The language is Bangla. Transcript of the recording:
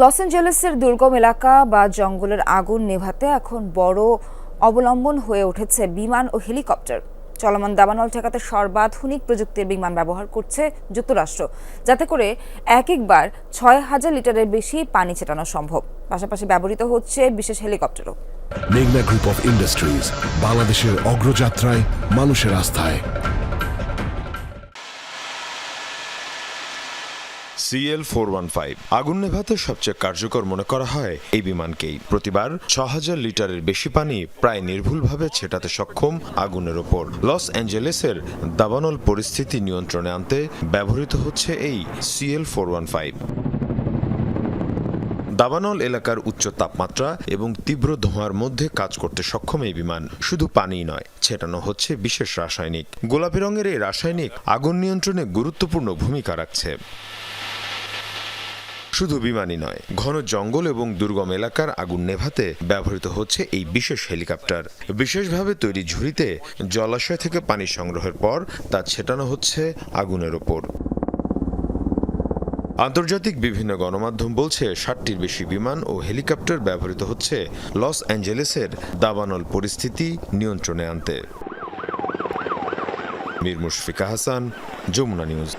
লস অ্যাঞ্জেলেসের দুর্গম এলাকা বা জঙ্গলের আগুন নেভাতে এখন বড় অবলম্বন হয়ে উঠেছে বিমান ও হেলিকপ্টার। চলমান দাবানল ঠেকাতে সর্বাধুনিক প্রযুক্তির বিমান ব্যবহার করছে যুক্তরাষ্ট্র, যাতে করে এক একবার ছয় হাজার লিটারের বেশি পানি ছেটানো সম্ভব। পাশাপাশি ব্যবহৃত হচ্ছে বিশেষ হেলিকপ্টারও। মেঘনা গ্রুপ অফ ইন্ডাস্ট্রিজ, বাংলাদেশের অগ্রযাত্রায় মানুষের আস্থায়। সিএল ফোর ওয়ান ফাইভ আগুন নেভাতে সবচেয়ে কার্যকর মনে করা হয় এই বিমানকেই। প্রতিবার ছ হাজার লিটারের বেশি পানি প্রায় নির্ভুলভাবে ছেটাতে সক্ষম আগুনের ওপর। লস অ্যাঞ্জেলেসের দাবানল পরিস্থিতি নিয়ন্ত্রণে আনতে ব্যবহৃত হচ্ছে এই সিএল ফোর ওয়ান ফাইভ দাবানল এলাকার উচ্চ তাপমাত্রা এবং তীব্র ধোঁয়ার মধ্যে কাজ করতে সক্ষম এই বিমান। শুধু পানিই নয়, ছেটানো হচ্ছে বিশেষ রাসায়নিক। গোলাপি রঙের এই রাসায়নিক আগুন নিয়ন্ত্রণে গুরুত্বপূর্ণ ভূমিকা রাখছে। শুধু বিমানই নয়, ঘন জঙ্গল এবং দুর্গম এলাকার আগুন নেভাতে ব্যবহৃত হচ্ছে এই বিশেষ হেলিকপ্টার। বিশেষভাবে তৈরি ঝুড়িতে জলাশয় থেকে পানি সংগ্রহের পর তা ছেটানো হচ্ছে আগুনের ওপর। আন্তর্জাতিক বিভিন্ন গণমাধ্যম বলছে, ষাটটির বেশি বিমান ও হেলিকপ্টার ব্যবহৃত হচ্ছে লস অ্যাঞ্জেলেসের দাবানল পরিস্থিতি নিয়ন্ত্রণে আনতে। মীর মুশফিকা হাসান, যমুনা নিউজ।